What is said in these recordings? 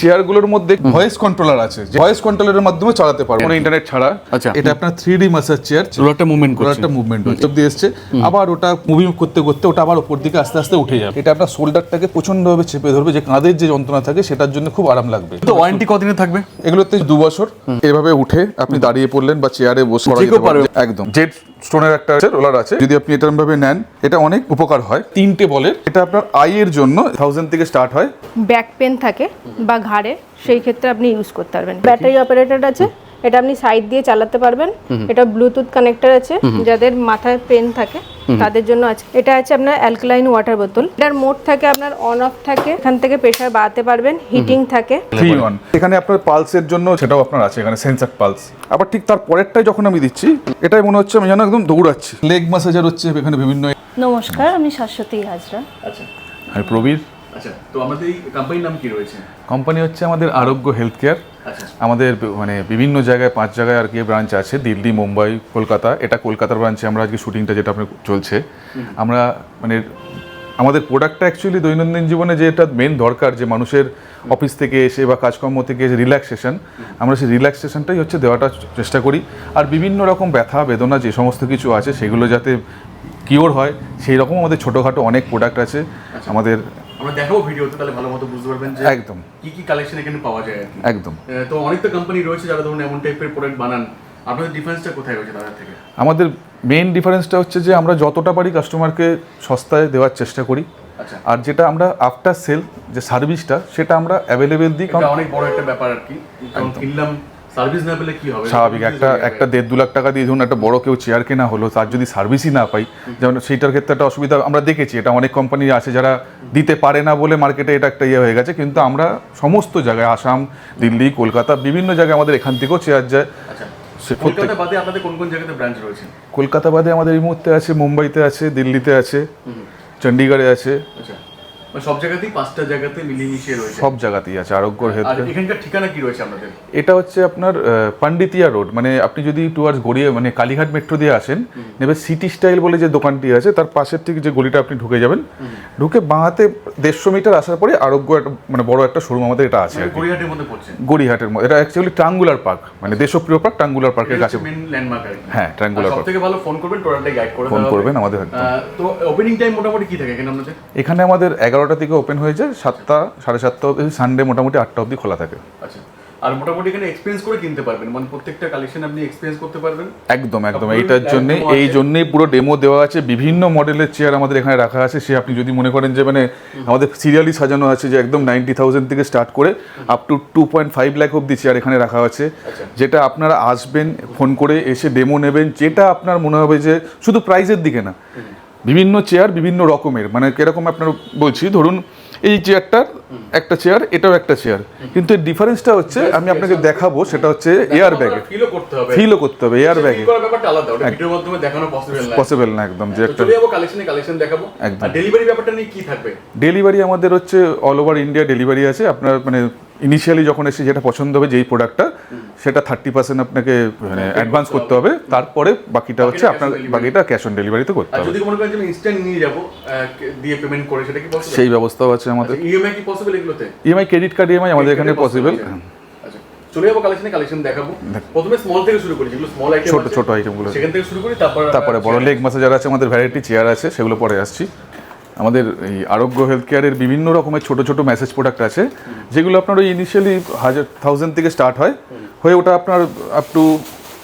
চেয়ারগুলোর মধ্যে voice controller আছে যে ভয়েস কন্ট্রোলারের মাধ্যমে চালাতে পারব। কোনো ইন্টারনেট ছাড়া আচ্ছা। এটা আপনার থ্রি ডি মাসাজ চেয়ার রোলারটা মুভমেন্ট করছে। একটা মুভমেন্ট হচ্ছে অব্দি এসছে। আবার ওটা মুভিং করতে করতে ওটা আবার উপর দিকে আস্তে আস্তে উঠে যাবে। এটা আপনার শোল্ডারটাকে প্রচন্ডভাবে চেপে ধরবে যে কাঁধের যে যন্ত্রণা থাকে সেটার জন্য খুব আরাম লাগবে। তো ওয়ারেন্টি কতদিনে থাকবে? এগুলোতে দু বছর। এভাবে উঠে আপনি দাঁড়িয়ে পড়লেন বা চেয়ারে বসে পড়া যে কেউ যেতে পারে। পারবে। একদম। জেড স্টোনের একটা আছে রোলার আছে। যদি আপনি এরকম ভাবে নেন এটা অনেক উপকার হয়। তিনটে বলে এটা আপনার আইয়ের জন্য থাউজেন্ড থেকে স্টার্ট হয়। ব্যাক পেন থাকে বা ঘাড়ে সেই ক্ষেত্রে আপনি ইউজ করতে পারবেন। ব্যাটারি অপারেটেড আছে। এটা আপনি সাইড দিয়ে চালাতে পারবেন। এটা ব্লুটুথ কানেক্টর আছে যাদের মাথায় পেন থাকে তাদের জন্য আছে। এটা আছে আপনার অ্যালকালাইন ওয়াটার বোতল এটার মোড থাকে আপনার অন অফ থাকে এখান থেকে প্রেশার বাড়াতে পারবেন হিটিং থাকে। এখানে আপনার পালসের জন্য সেটাও আপনার আছে এখানে সেন্সার পালস আবার ঠিক তার পরেরটাই যখন আমি দিচ্ছি এটাই মনে হচ্ছে আমি যেন একদম দৌড়াচ্ছি। লেগ ম্যাসাজার হচ্ছে এখানে বিভিন্ন নমস্কার আমি শাশ্বতী হাজরা। আচ্ছা। আর প্রবীর? আচ্ছা তো আমাদের এই কোম্পানির নাম কি রয়েছে? কোম্পানি হচ্ছে আমাদের আরোগ্য হেলথ কেয়ার আচ্ছা। আমাদের মানে বিভিন্ন জায়গায় পাঁচ জায়গায় আর কি ব্রাঞ্চ আছে। দিল্লি মুম্বাই কলকাতা। এটা কলকাতার ব্রাঞ্চে আমরা আজকে শুটিংটা যেটা আপনার চলছে। আমরা মানে আমাদের প্রোডাক্টটা অ্যাকচুয়ালি দৈনন্দিন জীবনে যেটা মেন দরকার যে মানুষের অফিস থেকে এসে বা কাজকর্ম থেকে এসে রিল্যাক্সেশন আমরা সেই রিল্যাক্সেশনটাই হচ্ছে দেওয়াটা চেষ্টা করি। আর বিভিন্ন রকম ব্যথা বেদনা যে সমস্ত কিছু আছে সেগুলো যাতে কিওর হয় সেই রকম আমাদের ছোটোখাটো অনেক প্রোডাক্ট আছে। আমাদের আমরা দেখাবো ভিডিওতে তাহলে ভালো মতো বুঝতে পারবেন যে একদম। কি কি কালেকশন এখানে পাওয়া যায়। একদম। তো অনেক তো কোম্পানি রয়েছে যারা ধরুন এমন টাইপের প্রোডাক্ট বানান। আপনাদের ডিফারেন্সটা কোথায় রয়েছে তাদের থেকে? আমাদের মেইন ডিফারেন্সটা হচ্ছে যে আমরা যতটা পারি কাস্টমারকে সস্তায় দেওয়ার চেষ্টা করি। আচ্ছা। আর যেটা আমরা আফটার সেল যে সার্ভিসটা সেটা আমরা অ্যাভেলেবেল দিই কারণ অনেক বড় একটা ব্যাপার আর কি। কারণ কিনলাম সার্ভিস না পেলে কি হবে? স্বাভাবিক একটা একটা দেড় দু লাখ টাকা দিয়ে ধরুন একটা বড় কেউ চেয়ার কেনা হলো তার যদি সার্ভিসই না পাই যেমন সেইটার ক্ষেত্রে একটা অসুবিধা আমরা দেখেছি এটা অনেক কোম্পানি আছে যারা দিতে পারে না বলে মার্কেটে এটা একটা ইয়ে হয়ে গেছে কিন্তু আমরা সমস্ত জায়গায় আসাম দিল্লি কলকাতা বিভিন্ন জায়গায় আমাদের এখান থেকেও চেয়ার যায়। আচ্ছা কলকাতা বাদে আপনাদের কোন কোন জায়গাতে ব্রাঞ্চ রয়েছে? কলকাতা বাদে আমাদের এই মুহূর্তে আছে মুম্বাইতে আছে দিল্লিতে আছে চণ্ডীগড়ে আছে। আচ্ছা। সব জায়গাতেই পাঁচটা জায়গাতে মিলিয়ে রয়েছে। সব জায়গাতেই আছে এখানকার ঠিকানা কি রয়েছে আপনাদের? এটা হচ্ছে আপনার পান্ডিতিয়া রোড। মানে আপনি যদি টুয়ার্ডস গড়িয়ে মানে কালীঘাট মেট্রো দিয়ে আসেন নেবে সিটি স্টাইল বলে যে দোকানটি আছে তার পাশের থেকে যে গলিটা আপনি ঢুকে যাবেন ঢুকে বাঁহাতে দেড়শো মিটার আসার পরে আরোগ্য মানে বড় একটা শোরুম আমাদের এটা আছে আর কি। গড়িয়াহাটের মধ্যে পড়ছে? গড়িহাটের মধ্যে। এটা অ্যাকচুয়ালি ট্রাঙ্গুলার পার্ক মানে দেশপ্রিয় পার্ক ট্রাঙ্গুলার পার্কের কাছে। ল্যান্ডমার্ক হ্যাঁ, park। থেকে ভালো ফোন করবেন গাইড ফোন করবেন আমাদের তো ওপেনিং টাইম মোটামুটি কি থাকে এখানে আপনাদের? এখানে আমাদের এগারোটা থেকে ওপেন হয়ে যায় সাতটা সাড়ে সাতটা অবধি সানডে মোটামুটি আটটা অবধি খোলা থাকে। আচ্ছা। আর মোটামুটি এখানে এক্সপিরিয়েন্স করে কিনতে পারবেন? মানে প্রত্যেকটা কালেকশন আপনি এক্সপিরিয়েন্স করতে পারবেন? একদম একদম। এইটার জন্য এই? জন্যই পুরো ডেমো দেওয়া আছে। বিভিন্ন মডেলের চেয়ার আমাদের এখানে রাখা আছে। সে আপনি যদি মনে করেন যে মানে আমাদের সিরিয়ালি সাজানো আছে যে একদম নাইনটি থাউজেন্ড থেকে স্টার্ট করে up to two point five lakh অব্দি চেয়ার এখানে রাখা আছে। যেটা আপনারা আসবেন ফোন করে এসে ডেমো নেবেন। যেটা আপনার মনে হবে যে শুধু প্রাইজের দিকে না। বিভিন্ন চেয়ার বিভিন্ন রকমের। মানে কীরকম আপনার বলছি ধরুন এই চেয়ারটার একটা চেয়ার এটাও একটা চেয়ার কিন্তু এর ডিফারেন্সটা হচ্ছে আমি আপনাকে দেখাবো সেটা হচ্ছে এয়ার ব্যাগে ফিলও করতে হবে। ফিলও করতে হবে এয়ার ব্যাগে ফিল করার ব্যাপারটা আলাদা ওটা ভিডিওর মাধ্যমে দেখানো পসিবল না। পসিবল না একদম যে একটা কালেকশন দেখাবো। একদম। আর ডেলিভারি ব্যাপারটা নিয়ে কি থাকবে? ডেলিভারি আমাদের হচ্ছে অল ওভার ইন্ডিয়া ডেলিভারি আছে। আপনার মানে ইনিশিয়ালি যখন এসে যেটা পছন্দ হবে যেই প্রোডাক্টটা সেটা থার্টি পার্সেন্ট আপনাকে মানে অ্যাডভান্স করতে হবে। তারপরে বাকিটা হচ্ছে আপনার বাকিটা ক্যাশ অন ডেলিভারিতে করতে হবে। যদি মনে করেন আমি ইনস্ট্যান্ট নিয়ে যাব দিয়ে পেমেন্ট করে সেটা কি পসিবল সেই ব্যবস্থাও আছে আমাদের। ইএমআই কি পসিবল এগুলোতে? ইএমআই ক্রেডিট কার্ড ইএমআই আমাদের এখানে পসিবল আচ্ছা চলে যাব কালেকশনে কালেকশন দেখাবো। প্রথমে স্মল থেকে শুরু করি যেগুলো স্মল আইটেম ছোট ছোট আইটেমগুলো সেখান থেকে শুরু করি তারপর তারপরে বড় লেগ ম্যাসাজার আছে আমাদের ভ্যারাইটি চেয়ার আছে সেগুলো পরে আসছি। আমাদের এই আরোগ্য হেলথ কেয়ারের বিভিন্ন রকমের ছোট ছোট মেসেজ প্রোডাক্ট আছে, যেগুলো আপনার ওই ইনিশিয়ালি হাজার থাউজেন্ড থেকে স্টার্ট হয়, হয়ে ওটা আপনার আপ টু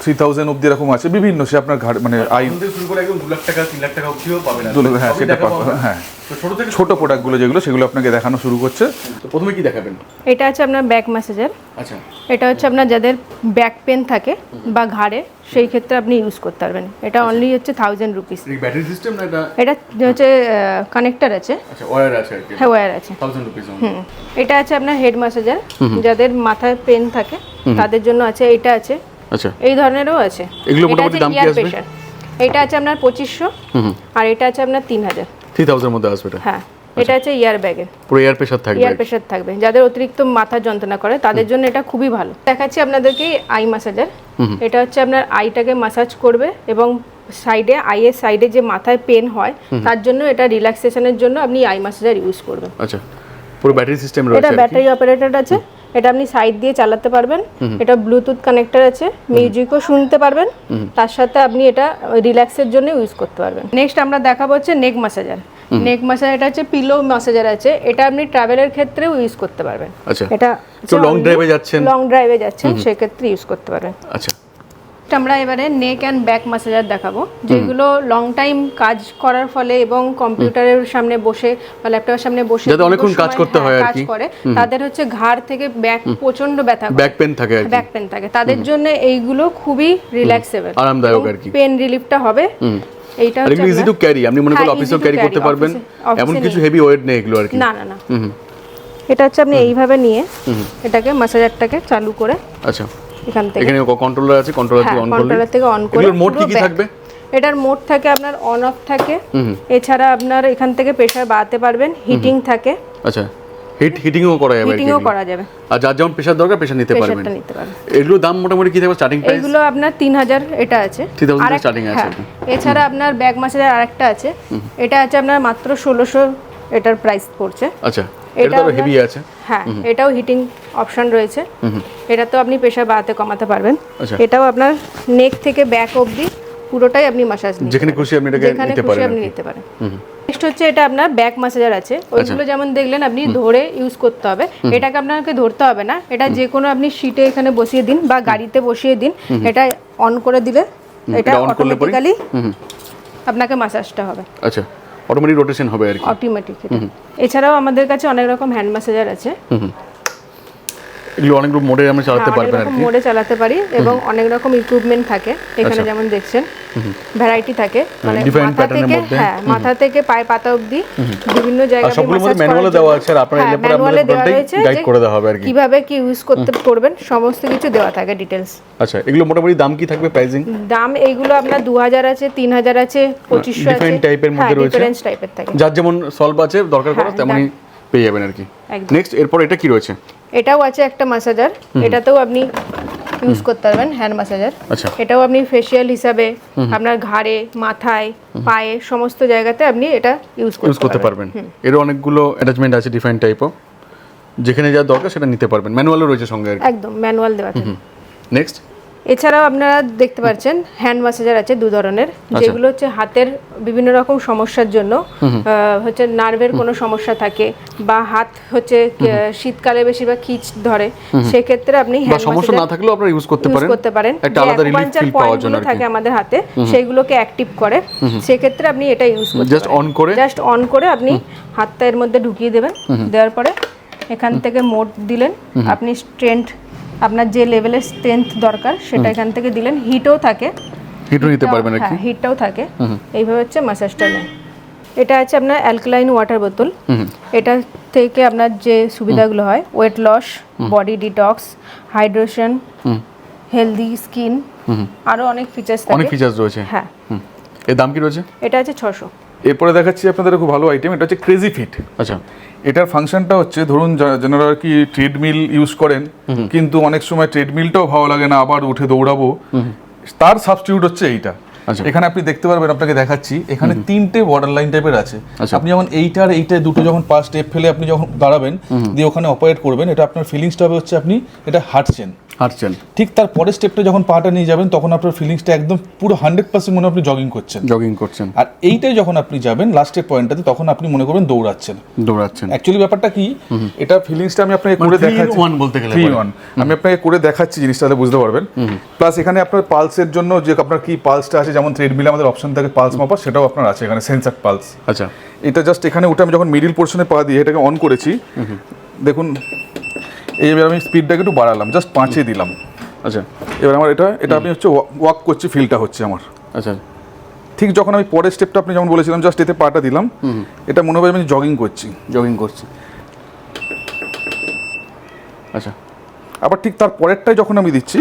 থ্রি থাউজেন্ড অব্দি এরকম আছে। বিভিন্ন সে আপনার ঘাট মানে আই আইন শুরু করে একদম দু লাখ টাকা তিন লাখ টাকা অবধিও পাবেন হ্যাঁ, সেটা দেখাবো হ্যাঁ। ছোট থেকে ছোট প্রোডাক্টগুলো যেগুলো সেগুলো আপনাকে দেখানো শুরু করছে। তো প্রথমে কি দেখাবেন? এটা আছে আপনার ব্যাক ম্যাসেজার আচ্ছা। এটা হচ্ছে আপনার যাদের ব্যাক পেন থাকে বা ঘাড়ে সেই ক্ষেত্রে আপনি ইউজ করতে পারবেন। এটা অনলি হচ্ছে থাউজেন্ড রুপিস ব্যাটারি সিস্টেম না এটা এটা হচ্ছে কানেক্টার আছে। আচ্ছা ওয়্যার আছে হ্যাঁ ওয়্যার আছে। থাউজেন্ড রুপিস হুম। এটা আছে আপনার হেড ম্যাসাজার যাদের মাথায় পেন থাকে তাদের জন্য আছে এটা আছে আচ্ছা। এই ধরনেরও আছে। এগুলো এটা মোটামুটি দাম কি আসবে? এটা আছে আপনার পঁচিশশো আর এটা আছে আপনার তিন হাজার। থ্রি থাউজেন্ড মধ্যে আসবে এটা? হ্যাঁ এটা আছে ইয়ার ব্যাগের পুরো এয়ার প্রেশার থাকবে? ইয়ার প্রেশার থাকবে। যাদের অতিরিক্ত মাথা যন্ত্রণা করে তাদের জন্য এটা খুবই ভালো। দেখাচ্ছি আপনাদেরকে আই ম্যাসাজার এটা হচ্ছে আপনার আইটাকে মাসাজ করবে এবং সাইডে আইয়ের সাইডে যে মাথায় পেন হয় তার জন্য এটা রিল্যাক্সেশনের জন্য আপনি আই ম্যাসাজার ইউজ করবেন। আচ্ছা। পুরো ব্যাটারি সিস্টেম এটা রয়েছে কি। ব্যাটারি অপারেটেড আছে। এটা আপনি সাইড দিয়ে চালাতে পারবেন। এটা ব্লুটুথ কানেক্টর আছে মিউজিকও শুনতে পারবেন। তার সাথে আপনি এটা রিল্যাক্সের জন্য ইউজ করতে পারবেন। নেক্সট আমরা দেখাবো হচ্ছে নেক ম্যাসাজার নেক ম্যাসাজ এটা হচ্ছে পিলো ম্যাসাজার আছে। এটা আপনি ট্রাভেলের ক্ষেত্রেও ইউজ করতে পারবেন। আচ্ছা। এটা লং ড্রাইভে যাচ্ছেন? লং ড্রাইভে যাচ্ছেন সেক্ষেত্রে ইউজ করতে পারবেন। আচ্ছা। আমরা এবারে নেক অ্যান্ড ব্যাক ম্যাসাজার দেখাবো যেগুলো লং টাইম কাজ করার ফলে এবং কম্পিউটারের সামনে বসে বা ল্যাপটপের সামনে বসে যাদের অনেকক্ষণ কাজ করতে হ্যাঁ, হয় আর কাজ কি। করে তাদের হচ্ছে ঘাড় থেকে ব্যাক প্রচণ্ড ব্যথা ব্যাক পেন থাকে আর ব্যাক পেন থাকে। তাদের জন্য এইগুলো খুবই রিল্যাক্সেবল আরামদায়ক আর কি। পেন রিলিফটা হবে। এইটা হচ্ছে ইজি টু ক্যারি আপনি মনে easy অফিসেও ক্যারি করতে পারবেন। এমন কিছু হেভি ওয়েট নেই এগুলো আর কি। না না না। এটা হচ্ছে আপনি এইভাবে নিয়ে এটাকে ম্যাসাজারটাকে চালু করে আচ্ছা। এখান থেকে। এখানে কন্ট্রোলার আছে কন্ট্রোলার হ্যাঁ থেকে অন কন্ট্রোলার থেকে অন করে মোড কি কি থাকবে? এটার মোড থাকে আপনার অন অফ থাকে। এছাড়া আপনার এখান থেকে প্রেসার বাড়াতে পারবেন হিটিং থাকে। আচ্ছা হিট হিটিংও করা যাবে হিটিংও করা যাবে। আর যার যেমন প্রেশার দরকার প্রেশার নিতে পারবেন। নিতে পারবেন। এগুলোর দাম মোটামুটি কি থাকবে? স্টার্টিং প্রাইস এইগুলো আপনার তিন হাজার এটা আছে। 3000 আরেক- starting আছে হ্যাঁ, এছাড়া আপনার ব্যাগ মাসের আরেকটা আছে। এটা আছে আপনার মাত্র ষোলোশো এটার প্রাইস পড়ছে। আচ্ছা। এটা এটা তো আপনার- হেভি আছে। হ্যাঁ এটাও হিটিং অপশন রয়েছে। এটা তো আপনি প্রেশার বাড়াতে কমাতে পারবেন। আচ্ছা। এটাও আপনার নেক থেকে ব্যাক অবধি পুরোটাই আপনি মাসাজ যেখানে খুশি আপনি এটাকে নিতে পারেন আপনি নিতে পারেন। নেক্সট হচ্ছে এটা আপনার ব্যাক ম্যাসাজার আছে। ওইগুলো যেমন দেখলেন আপনি ধরে ইউজ করতে হবে। এটাকে আপনাকে ধরতে হবে না। এটা যে কোনো আপনি সিটে এখানে বসিয়ে দিন বা গাড়িতে বসিয়ে দিন। এটা অন করে দিলে এটা? অটোমেটিক্যালি আপনাকে মাসাজটা হবে। আচ্ছা। অটোমেটিক রোটেশন হবে আর কি। অটোমেটিক এছাড়াও আমাদের কাছে অনেক রকম হ্যান্ড ম্যাসাজার আছে। এগুলো অনেকগুলো মোডে আমরা চালাতে হ্যাঁ, অনেক পারবেন আর রকম কি। মোডে চালাতে পারি এবং অনেক রকম ইকুইপমেন্ট থাকে। এখানে আচ্ছা। যেমন দেখছেন ভ্যারাইটি থাকে। মানে different মাথা থেকে মধ্যে। হ্যাঁ মাথা থেকে পায়ে পাতা অবধি বিভিন্ন জায়গায় সবগুলোর মধ্যে ম্যানুয়ালও দেওয়া আছে আর আপনারা এলে পরে আপনাদের গাইড করে দেওয়া হবে আর কি। কীভাবে কি ইউজ করতে করবেন সমস্ত কিছু দেওয়া থাকে ডিটেলস আচ্ছা এগুলো মোটামুটি দাম কি থাকবে প্রাইসিং দাম এইগুলো আপনার দু হাজার আছে তিন হাজার আছে পঁচিশশো আছে। different type এর মধ্যে রয়েছে। ডিফারেন্স টাইপের থাকে। যার যেমন সলভ আছে দরকার পড়ে হ্যাঁ, তেমনই পেয়ে যাবেন আর কি। নেক্সট এরপর এটা কি রয়েছে? এটাও আছে একটা মাসাজার এটাতেও আপনি ইউজ করতে পারবেন হ্যান্ড মাসাজার আচ্ছা। এটাও আপনি ফেসিয়াল হিসাবে আপনার ঘাড়ে মাথায় পায়ে সমস্ত জায়গাতে আপনি এটা ইউজ ইউজ করতে পারবেন। এর অনেকগুলো অ্যাটাচমেন্ট আছে ডিফারেন্ট টাইপও যেখানে যা দরকার সেটা নিতে পারবেন। ম্যানুয়ালও রয়েছে সঙ্গে একদম ম্যানুয়াল দেওয়া নেক্সট এছাড়াও আপনারা দেখতে পাচ্ছেন হ্যান্ড ম্যাসাজার আছে দু ধরনের আচ্ছা। যেগুলো হচ্ছে হাতের বিভিন্ন রকম সমস্যার জন্য হচ্ছে নার্ভের কোনো সমস্যা থাকে বা হাত হচ্ছে শীতকালে বেশিরভাগ খিচ ধরে সেক্ষেত্রে আপনি হ্যান্ড সমস্যা না থাকলেও আপনারা ইউজ করতে পারেন। করতে পারেন। একটা আলাদা রিলিফ ফিল পাওয়ার জন্য থাকে আমাদের হাতে সেইগুলোকে অ্যাক্টিভ করে সেক্ষেত্রে আপনি এটা ইউজ করতে Just on করে? জাস্ট অন করে আপনি হাতটা এর মধ্যে ঢুকিয়ে দেবেন। দেওয়ার পরে এখান থেকে মোড দিলেন। আপনি স্ট্রেন্থ আপনার যে লেভেলের স্ট্রেংথ দরকার সেটা এখান থেকে দিলেন। হিটও থাকে। হিটও নিতে পারবেন হ্যাঁ হিটটাও থাকে। এইভাবে হচ্ছে মাসাজটা নেয় এটা আছে আপনার অ্যালকালাইন ওয়াটার বোতল এটা থেকে আপনার যে সুবিধাগুলো হয় weight loss body detox hydration healthy skin আরও অনেক ফিচার্স অনেক থাকে। ফিচার্স রয়েছে। হ্যাঁ। এর দাম কি রয়েছে? এটা আছে ছশো এরপরে দেখাচ্ছি আপনাদের খুব ভালো আইটেম এটা হচ্ছে ক্রেজি ফিট আচ্ছা। এটার ফাংশনটা হচ্ছে ধরুন যারা আর কি ট্রেডমিল ইউজ করেন কিন্তু অনেক সময় ট্রেডমিলটাও ভালো লাগে না আবার উঠে দৌড়াবো। তার সাবস্টিটিউট হচ্ছে এইটা। আচ্ছা। এখানে আপনি দেখতে পারবেন আপনাকে দেখাচ্ছি এখানে তিনটে বর্ডার লাইন টাইপের আছে। আচ্ছা। আপনি যখন এইটার এইটা দুটো যখন পাঁচ স্টেপ ফেলে আপনি যখন দাঁড়াবেন দিয়ে ওখানে অপারেট করবেন এটা আপনার ফিলিংসটা হবে হচ্ছে আপনি এটা হাঁটছেন। হাঁটছেন। ঠিক তার পরের স্টেপটা যখন পাটা নিয়ে যাবেন তখন আপনার ফিলিংসটা একদম পুরো হান্ড্রেড পার্সেন্ট মনে আপনি জগিং করছেন। জগিং করছেন। আর এইটাই যখন আপনি যাবেন লাস্টের পয়েন্টটাতে তখন আপনি মনে করবেন দৌড়াচ্ছেন। দৌড়াচ্ছেন। অ্যাকচুয়ালি ব্যাপারটা কি এটা ফিলিংসটা আমি আপনাকে করে মানে in দেখাচ্ছি ওয়ান বলতে গেলে ওয়ান আমি আপনাকে করে দেখাচ্ছি জিনিসটা বুঝতে পারবেন। প্লাস এখানে আপনার পালসের জন্য যে আপনার কি পালসটা আছে যেমন থ্রেডমিলে আমাদের অপশন থাকে পালস মাপা সেটাও আপনার আছে এখানে সেন্সার পালস আচ্ছা। এটা জাস্ট এখানে উঠে আমি যখন মিডিল পোর্শনে পা দিয়ে এটাকে অন করেছি দেখুন এইবার আমি স্পিডটাকে একটু বাড়ালাম জাস্ট পাঁচে দিলাম। আচ্ছা। এবার আমার এটা এটা আমি হচ্ছে ওয়াক করছি ফিলটা হচ্ছে আমার। আচ্ছা। ঠিক যখন আমি পরের স্টেপটা আপনি যেমন বলেছিলাম জাস্ট এতে পাটা দিলাম এটা মনে হয় আমি জগিং করছি। জগিং করছি। আচ্ছা। আবার ঠিক তার পরেরটাই যখন আমি দিচ্ছি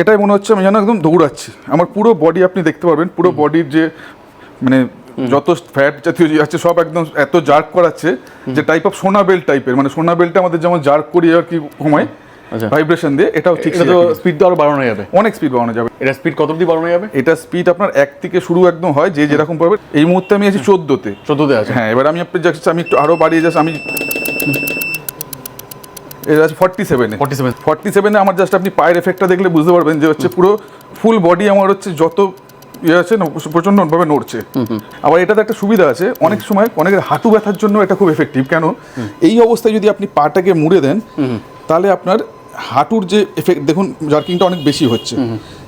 এটাই মনে হচ্ছে আমি যেন একদম দৌড়াচ্ছি। আমার পুরো বডি আপনি দেখতে পারবেন পুরো বডির যে মানে যত ফ্যাট জাতীয় আছে সব একদম এত জার্ক করাচ্ছে যে টাইপ অফ সোনা বেল্ট টাইপের মানে সোনা বেল্টটা আমাদের যেমন জার্ক করি আর কি আচ্ছা। ভাইব্রেশন দিয়ে এটাও ঠিক তো। স্পিড তো আরও বাড়ানো যাবে। অনেক স্পিড বাড়ানো যাবে। এটা স্পিড কত অব্দি বাড়ানো যাবে? এটা স্পিড আপনার এক থেকে শুরু একদম হয় যে যেরকম পারবে এই মুহূর্তে আমি আছি চোদ্দোতে চোদ্দোতে আছে হ্যাঁ এবার আমি আপনি জাস্ট আমি একটু আরও বাড়িয়ে যাচ্ছি আমি এটা আছে ফর্টি সেভেনে 47 ফর্টি সেভেনে আমার জাস্ট আপনি পায়ের এফেক্টটা দেখলে বুঝতে পারবেন যে হচ্ছে পুরো ফুল বডি আমার হচ্ছে যত ইয়ে আছে প্রচণ্ডভাবে নড়ছে। আবার এটাতে একটা সুবিধা আছে অনেক সময় অনেকের হাঁটু ব্যথার জন্য এটা খুব এফেক্টিভ কেন? এই অবস্থায় যদি আপনি পাটাকে মুড়ে দেন তাহলে আপনার হাঁটুর যে এফেক্ট দেখুন জার্কিংটা অনেক বেশি হচ্ছে।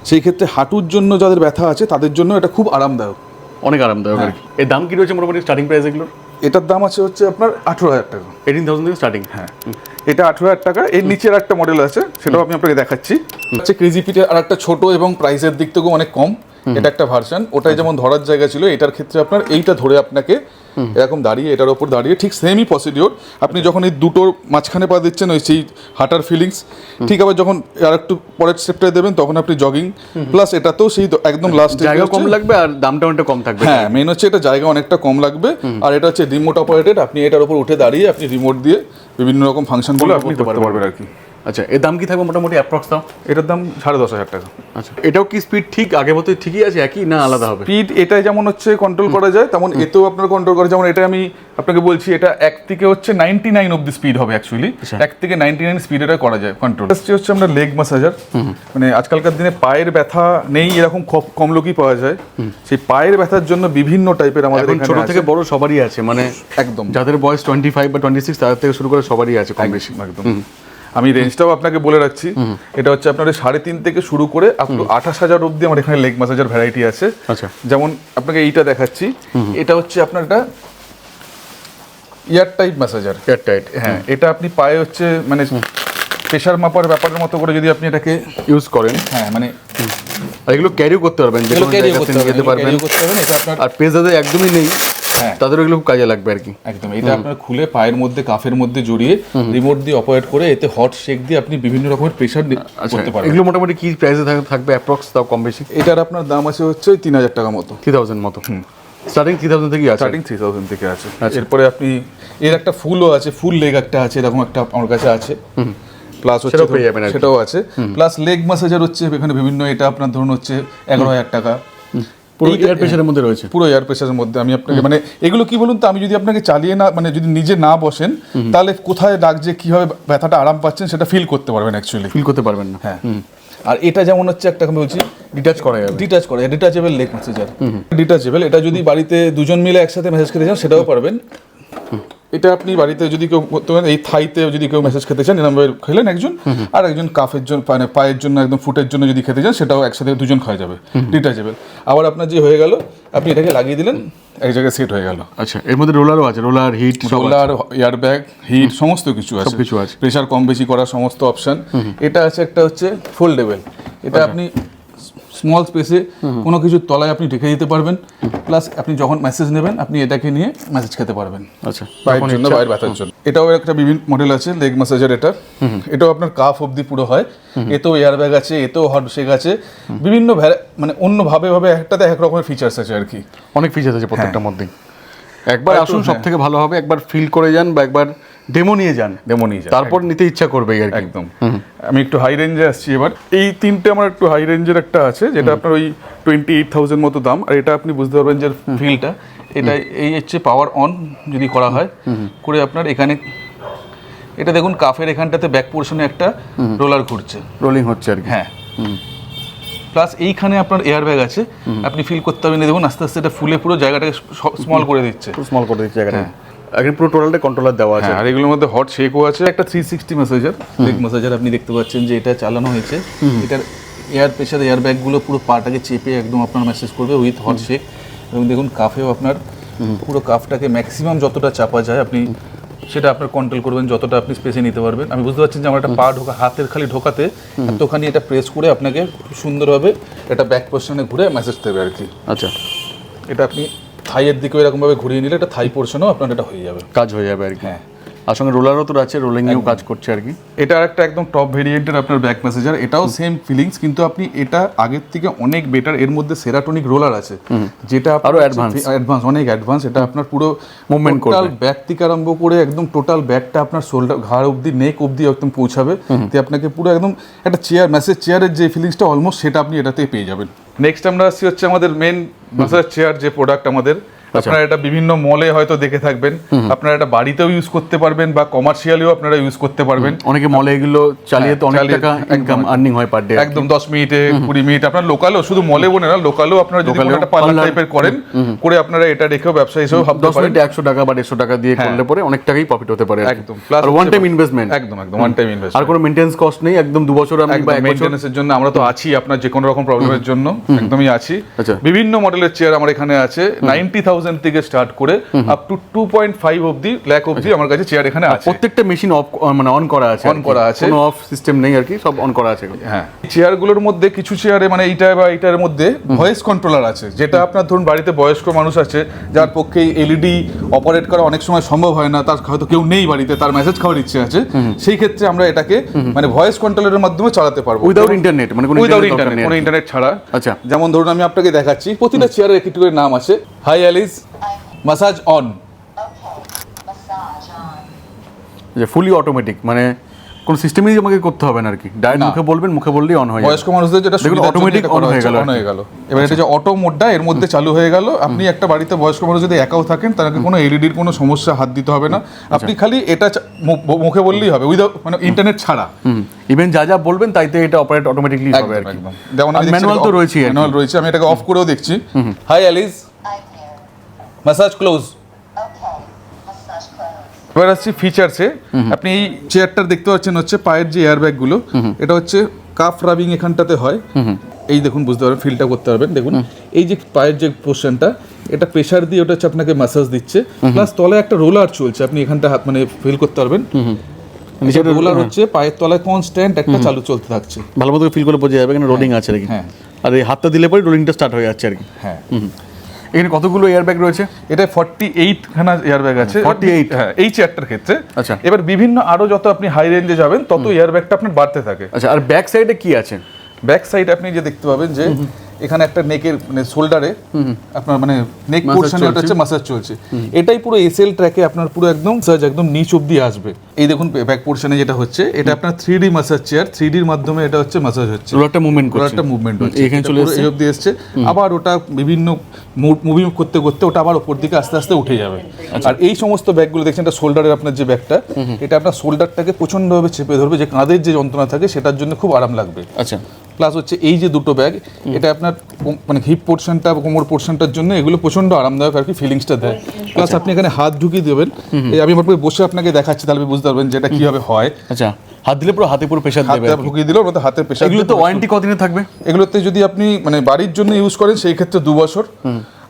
সেই ক্ষেত্রে হাঁটুর জন্য যাদের ব্যথা আছে তাদের জন্য এটা খুব আরামদায়ক। অনেক আরামদায়ক আর এর দাম কি রয়েছে মোটামুটি স্টার্টিং প্রাইস এগুলোর? এটার দাম আছে হচ্ছে আপনার আঠেরো হাজার টাকা। এইটিন থাউজেন্ড থেকে স্টার্টিং হ্যাঁ। এটা আঠেরো হাজার টাকা। এর নিচের একটা মডেল আছে সেটাও আমি আপনাকে দেখাচ্ছি। হচ্ছে ক্রেজি পিটের আর একটা ছোট এবং প্রাইসের দিক থেকেও অনেক কম। এটা একটা ভার্সন ওটাই যেমন ধরার জায়গা ছিল এটার ক্ষেত্রে আপনার এইটা ধরে আপনাকে এরকম দাঁড়িয়ে এটার ওপর দাঁড়িয়ে ঠিক সেমই প্রসিডিওর আপনি যখন এই দুটোর মাঝখানে পা দিচ্ছেন ওই সেই হাঁটার ফিলিংস ঠিক আবার যখন আর একটু পরের স্টেপটা দেবেন তখন আপনি জগিং প্লাস এটাতেও সেই একদম লাস্ট জায়গা কম লাগবে আর দামটা অনেকটা কম থাকবে। হ্যাঁ মেন হচ্ছে এটা জায়গা অনেকটা কম লাগবে। আর এটা হচ্ছে রিমোট অপারেটেড আপনি এটার উপর উঠে দাঁড়িয়ে আপনি রিমোট দিয়ে বিভিন্ন রকম ফাংশনগুলো আপনি করতে পারবেন আর কি। আচ্ছা এর দাম কি থাকবে মোটামুটি অ্যাপ্রক্স দাম এটার দাম সাড়ে দশ হাজার টাকা। আচ্ছা এটাও কি স্পিড ঠিক? আগের মতোই ঠিকই আছে একই না আলাদা হবে? স্পিড এটাই যেমন হচ্ছে কন্ট্রোল করা যায় তেমন এতেও আপনার কন্ট্রোল করা যেমন এটা আমি আপনাকে বলছি এটা এক থেকে হচ্ছে নাইনটি নাইন অব্দি স্পিড হবে অ্যাকচুয়ালি এক থেকে নাইনটি নাইন স্পিড এটা করা যায় কন্ট্রোল হচ্ছে আমরা লেগ মাসাজার মানে আজকালকার দিনে পায়ের ব্যথা নেই এরকম খুব কম লোকই পাওয়া যায়। সেই পায়ের ব্যথার জন্য বিভিন্ন টাইপের আমাদের ছোট থেকে বড় সবারই আছে মানে একদম। যাদের বয়স টোয়েন্টি ফাইভ বা টোয়েন্টি সিক্স তাদের থেকে শুরু করে সবারই আছে কম বেশি। একদম। আমি রেঞ্জটাও আপনাকে বলে রাখছি। এটা হচ্ছে আপনার সাড়ে তিন থেকে শুরু করে আপ টু আঠাশ হাজার অব্দি আমার এখানে লেগ মাসাজার ভ্যারাইটি আছে। আচ্ছা। যেমন আপনাকে এইটা দেখাচ্ছি। এটা হচ্ছে আপনার একটা ear type massager air tight হ্যাঁ এটা আপনি পায়ে হচ্ছে মানে প্রেশার মাপার ব্যাপারের মতো করে যদি আপনি এটাকে ইউজ করেন হ্যাঁ মানে আর এগুলো ক্যারিও করতে পারবেন যে এগুলো কোনো carry জায়গাতে করতে পারবেন, এটা আপনার আর পেজ যাদের একদমই নেই। তাদের এগুলো খুব কাজে লাগবে আর কি। একদম এটা আপনার খুলে পায়ের মধ্যে কাফের মধ্যে জড়িয়ে রিমোট দিয়ে অপারেট করে এতে হট শেক দিয়ে আপনি বিভিন্ন রকমের প্রেশার আচ্ছা করতে পারবেন। এগুলো মোটামুটি কি প্রাইসে থাকবে অ্যাপ্রক্স তাও কম বেশি? এটার আপনার দাম আছে হচ্ছে তিন হাজার টাকা মতো। থ্রি থাউজেন্ড মতো। স্টার্টিং থ্রি থাউজেন্ড থেকে আছে? স্টার্টিং থ্রি থাউজেন্ড থেকে আছে। এরপরে আপনি এর একটা ফুলও আছে ফুল লেগ একটা আছে এরকম একটা আমার কাছে আছে। প্লাস হচ্ছে সেটাও আছে। প্লাস লেগ ম্যাসাজার হচ্ছে এখানে বিভিন্ন এটা আপনার ধরুন হচ্ছে এগারো হাজার টাকা। পুরো এয়ার প্রেশারের মধ্যে রয়েছে। পুরো এয়ার প্রেশারের মধ্যে আমি আপনাকে মানে এগুলো কি বলুন তো আমি যদি আপনাকে চালিয়ে না মানে যদি নিজে না বসেন তাহলে কোথায় লাগছে কীভাবে ব্যথাটা আরাম পাচ্ছেন সেটা ফিল করতে পারবেন অ্যাকচুয়ালি ফিল করতে পারবেন না। হ্যাঁ। আর এটা যেমন হচ্ছে একটা আমি বলছি ডিটাচ করা যাবে। ডিটাচ করা ডিটাচেবল লেগ ম্যাসেজার ডিটাচেবল এটা যদি বাড়িতে দুজন মিলে একসাথে মেসেজ খেতে চান সেটাও পারবেন। এটা আপনি বাড়িতে যদি কেউ করতে পারেন এই থাইতে যদি কেউ মেসেজ খেতে চান এরকমভাবে খেলেন একজন আর একজন কাফের জন্য মানে পায়ের জন্য একদম ফুটের জন্য যদি খেতে চান সেটাও একসাথে দুজন খাওয়া যাবে ডিটাচেবল আবার আপনার যে হয়ে গেল আপনি এটাকে লাগিয়ে দিলেন এক জায়গায় সেট হয়ে গেল। আচ্ছা এর মধ্যে রোলারও আছে roller heat solar air bag heat সমস্ত কিছু আছে। সবকিছু আছে। প্রেশার কম বেশি করার সমস্ত অপশন এটা আছে একটা হচ্ছে ফোল্ডেবল এটা। আপনি স্মল স্পেসে কোনো কিছুর তলায় আপনি রেখে দিতে পারবেন। প্লাস আপনি যখন মেসেজ নেবেন আপনি এটাকে নিয়ে মেসেজ খেতে পারবেন। আচ্ছা পায়ের জন্য পায়ের ব্যথার জন্য। এটাও একটা বিভিন্ন মডেল আছে লেগ ম্যাসাজার এটা। এটাও আপনার কাফ অবধি পুরো হয়। এতেও এয়ার ব্যাগ আছে এতেও হট শেক আছে বিভিন্ন মানে অন্য ভাবে ভাবে একটাতে এক রকমের ফিচার্স আছে আর কি। অনেক ফিচার্স আছে প্রত্যেকটার মধ্যেই। একবার আসুন সব হ্যাঁ। থেকে ভালো হবে একবার ফিল করে যান বা একবার ডেমো নিয়ে যান। ডেমো নিয়ে যান। তারপর নিতে ইচ্ছা করবে আর একদম। আমি একটু হাই রেঞ্জে আসছি এবার। এই তিনটে আমার একটু হাই রেঞ্জের একটা আছে যেটা আপনার ওই টোয়েন্টি এইট থাউজেন্ড মতো দাম। আর এটা আপনি বুঝতে পারবেন যে ফিলটা এটা এই হচ্ছে পাওয়ার অন যদি করা হয় করে আপনার এখানে এটা দেখুন কাফের এখানটাতে ব্যাক পোর্শনে একটা রোলার ঘুরছে। রোলিং হচ্ছে আর কি। হ্যাঁ। প্লাস এইখানে আপনার এয়ার ব্যাগ আছে। আপনি ফিল করতে পারবেন দেখুন আস্তে আস্তে এটা ফুলে পুরো জায়গাটাকে স্মল করে দিচ্ছে। স্মল করে দিচ্ছে জায়গাটা এখন পুরো টোটালটা কন্ট্রোলার দেওয়া আছে। হ্যাঁ আর এগুলোর মধ্যে হট শেকও আছে। একটা three sixty massager leg massager আপনি দেখতে পাচ্ছেন যে এটা চালানো হয়েছে। এটার এয়ার প্রেশার এয়ার ব্যাগগুলো পুরো পাটাকে চেপে একদম আপনার মেসেজ করবে উইথ হট শেক এবং দেখুন কাফেও আপনার পুরো কাফটাকে ম্যাক্সিমাম যতটা চাপা যায় আপনি সেটা আপনার কন্ট্রোল করবেন যতটা আপনি স্পেসে নিতে পারবেন। আমি বুঝতে পারছেন যে আমার একটা পা ঢোকা হাতের খালি ঢোকাতে এতখানি এটা প্রেস করে আপনাকে খুব সুন্দরভাবে এটা ব্যাক পোর্শনে ঘুরে মেসেজ দেবে আর কি। আচ্ছা। এটা আপনি থাইয়ের দিকেও এরকমভাবে ঘুরিয়ে নিলে এটা থাই পোর্শনেও আপনার এটা হয়ে যাবে। কাজ হয়ে যাবে আর কি। হ্যাঁ। আর সঙ্গে রোলারও তো আছে রোলিং রোলিংয়েও কাজ করছে আর কি। এটা একটা একদম টপ ভেরিয়েন্টের আপনার ব্যাক মেসেজার এটাও সেম ফিলিংস কিন্তু আপনি এটা আগের থেকে অনেক বেটার এর মধ্যে সেরাটোনিক রোলার আছে। যেটা আরও advance। অ্যাডভান্স অনেক অ্যাডভান্স এটা আপনার পুরো Movement টোটাল ব্যাক থেকে আরম্ভ করে একদম টোটাল ব্যাকটা আপনার শোল্ডার ঘাড় অবধি নেক অবধি একদম পৌঁছাবে। তে আপনাকে পুরো একদম একটা চেয়ার মেসেজ চেয়ারের যে ফিলিংসটা অলমোস্ট সেটা আপনি এটাতে পেয়ে যাবেন। নেক্সট আমরা আসছি হচ্ছে আমাদের মেন মাসাজ চেয়ার যে প্রোডাক্ট আমাদের আপনারা এটা বিভিন্ন মলে হয়তো দেখে থাকবেন। আপনারা এটা বাড়িতেও ইউজ করতে পারবেন বা কমার্শিয়ালিও আপনারা ইউজ করতে পারবেন। অনেকে মলে এগুলো চালিয়ে তো হ্যাঁ, অনেক টাকা একদম। ইনকাম আর্নিং হয় পার ডে একদম দশ মিনিটে কুড়ি মিনিট। আপনার লোকালও শুধু মলে বলে না লোকালও আপনারা যদি একটা পার্লার টাইপের করেন করে আপনারা এটা রেখেও ব্যবসা হিসেবে ভাবতে পারেন। মিনিটে একশো টাকা বা দেড়শো টাকা দিয়ে করলে পরে অনেক টাকাই প্রফিট হতে পারে হ্যাঁ। একদম আর ওয়ান টাইম ইনভেস্টমেন্ট একদম একদম ওয়ান টাইম ইনভেস্ট আর কোনো মেনটেন্স কস্ট নেই একদম দু বছর আমি বা মেইনটেনেন্সের জন্য আমরা তো আছি আপনার যে কোনো রকম প্রবলেমের জন্য একদমই আছি। আচ্ছা। বিভিন্ন মডেলের চেয়ার আমার এখানে আছে নাইনটি থাউজেন্ড থেকে স্টার্ট করে up to two point five অব্দি ল্যাক অব্দি আমার কাছে চেয়ার এখানে আছে। প্রত্যেকটা মেশিন অফ মানে অন করা আছে On করা আছে। কোনো অফ সিস্টেম নেই আর কি সব অন করা আছে। হ্যাঁ। চেয়ারগুলোর মধ্যে কিছু চেয়ারে মানে এইটা বা এইটার মধ্যে ভয়েস কন্ট্রোলার আছে যেটা আপনার ধরুন বাড়িতে বয়স্ক মানুষ আছে যার পক্ষে এলইডি অপারেট করা অনেক সময় সম্ভব হয় না তার হয়তো কেউ নেই বাড়িতে তার মেসেজ খাওয়ার ইচ্ছে আছে সেই ক্ষেত্রে আমরা এটাকে মানে ভয়েস কন্ট্রোলের মাধ্যমে চালাতে পারব। উইদাউট ইন্টারনেট মানে উইদাউট ইন্টারনেট কোনো ইন্টারনেট ছাড়া। আচ্ছা। যেমন ধরুন আমি আপনাকে দেখাচ্ছি প্রতিটা চেয়ারের একটি করে নাম আছে। হাই অ্যালিস মাসাজ অন যে ফুলি অটোমেটিক মানে কোন সিস্টেমই আমাকে করতে হবে না আর কি। ডাইরেক্ট। মুখে বলবেন মুখে বললেই অন হয়ে যাবে। বয়স্ক মানুষদের যেটা on করা হয়ে হয়েছে, গেল কি। হয়ে গেল। এবার এটা যে অটো মোডটা এর মধ্যে চালু হয়ে গেল। আপনি একটা বাড়িতে বয়স্ক মানুষ যদি একাও থাকেন তাকে কোনো এলইডির কোনো সমস্যা হাত দিতে হবে না। আচ্ছা। আপনি খালি এটা মুখে বললেই হবে উইদাউট মানে ইন্টারনেট ছাড়া। ইভেন যা যা বলবেন তাইতে এটা অপারেট অটোমেটিকলি হবে আর একদম। কি যেমন ম্যানুয়াল তো রয়েছে ম্যানুয়াল রয়েছে আমি এটাকে অফ করেও দেখছি। হাই অ্যালিস মাসাজ ক্লোজ এবার আসছি ফিচারসে আপনি এই চেয়ারটা দেখতে পাচ্ছেন হচ্ছে পায়ের যে এয়ারগুলো এটা হচ্ছে কাফ রাবিং এখানটাতে হয়। এই দেখুন বুঝতে পারবেন ফিলটা করতে পারবেন। দেখুন এই যে পায়ের যে পোর্শনটা এটা প্রেসার দিয়ে ওটা হচ্ছে আপনাকে ম্যাসাজ দিচ্ছে। প্লাস তলায় একটা রোলার চলছে আপনি এখানটা হাত মানে ফিল করতে পারবেন। নিচে রোলার হচ্ছে পায়ের তলায় কনস্ট্যান্ট একটা চালু চলতে থাকছে। ভালো মতো ফিল করে বোঝা যাবে এখানে রোলিং আছে আর কি হ্যাঁ। আর এই হাতটা দিলে পরে রোলিংটা স্টার্ট হয়ে যাচ্ছে আর কি। হ্যাঁ। এখানে কতগুলো এয়ারব্যাগ রয়েছে? এটা ফর্টি এইটখানা এয়ারব্যাগ আছে। 48 হ্যাঁ এই চেয়ারটার ক্ষেত্রে। আচ্ছা। এবার বিভিন্ন আরও যত আপনি হাই রেঞ্জে যাবেন তত এয়ারব্যাগটা আপনার বাড়তে থাকে। আচ্ছা আর ব্যাক সাইডে কি আছে? ব্যাক সাইড আপনি যে দেখতে পাবেন যে এখানে একটা নেকের মানে শোল্ডারে আপনার মানে নেক পোর্শনে ওটা হচ্ছে মাসাজ চলছে। এটাই পুরো এসএল ট্র্যাকে আপনার পুরো একদম সাজ একদম নিচ অব্দি আসবে। এই দেখুন ব্যাক পোর্শনে যেটা হচ্ছে এটা আপনার three D massage chair three ডির মাধ্যমে এটা হচ্ছে মাসাজ হচ্ছে। রোলারটা মুভমেন্ট করছে। একটা মুভমেন্ট হচ্ছে। এখানে চলে এই এসছে। আবার ওটা বিভিন্ন মুভি করতে করতে ওটা আবার উপর দিকে আস্তে আস্তে উঠে যাবে। আচ্ছা। আর এই সমস্ত ব্যাগগুলো দেখছেন এটা শোল্ডারের আপনার যে ব্যাগটা এটা আপনার শোল্ডারটাকে প্রচন্ডভাবে চেপে ধরবে। যে কাঁধের যে যন্ত্রণা থাকে সেটার জন্য খুব আরাম লাগবে। আচ্ছা। প্লাস হচ্ছে এই যে দুটো ব্যাগ এটা আপনার কোম- মানে হিপ পোর্শনটা কোমর পোর্শনটার জন্য এগুলো প্রচণ্ড আরামদায়ক আর কি ফিলিংসটা দেয়। প্লাস। আপনি এখানে হাত ঢুকিয়ে দেবেন। এই আমি আমার বসে আপনাকে দেখাচ্ছি তাহলে বুঝতে পারবেন যে এটা কীভাবে হয়। আচ্ছা হাত দিলে পুরো হাতে পুরো প্রেশার দেবে ঢুকিয়ে দিলে ওর হাতের প্রেশার এগুলো তো ওয়ারেন্টি কতদিনে থাকবে? এগুলোতে যদি আপনি মানে বাড়ির জন্য ইউজ করেন সেই ক্ষেত্রে দু বছর।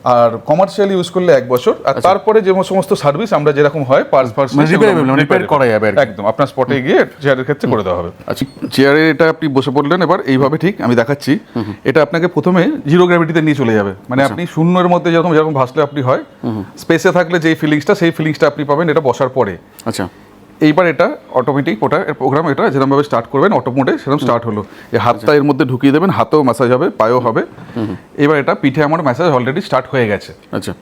আর কমার্শিয়াল ইউজ করলে এক বছর। আর তারপরে যে সমস্ত সার্ভিস আমরা যেরকম হয় পার্স পার্স আচ্ছা। repair করা। যাবে একদম আপনার স্পটে গিয়ে চেয়ারের ক্ষেত্রে করে দেওয়া হবে। আচ্ছা চেয়ারে এটা আপনি বসে পড়লেন এবার এইভাবে ঠিক আমি দেখাচ্ছি। এটা আপনাকে প্রথমে জিরো গ্র্যাভিটিতে নিয়ে চলে যাবে। মানে আচ্ছা। আপনি শূন্যের মধ্যে যেরকম যেরকম ভাসলে আপনি হয় স্পেসে থাকলে যেই ফিলিংসটা সেই ফিলিংসটা আপনি পাবেন এটা বসার পরে। আচ্ছা। এইবার এটা অটোমেটিক ওটা প্রোগ্রাম এটা যেরকমভাবে স্টার্ট করবেন অটো মোডে সেরকম স্টার্ট হলো। এই হাতটা এর মধ্যে ঢুকিয়ে দেবেন হাতেও ম্যাসাজ হবে পায়েও হবে। এবার এটা পিঠে আমার ম্যাসাজ অলরেডি স্টার্ট হয়ে গেছে। আচ্ছা।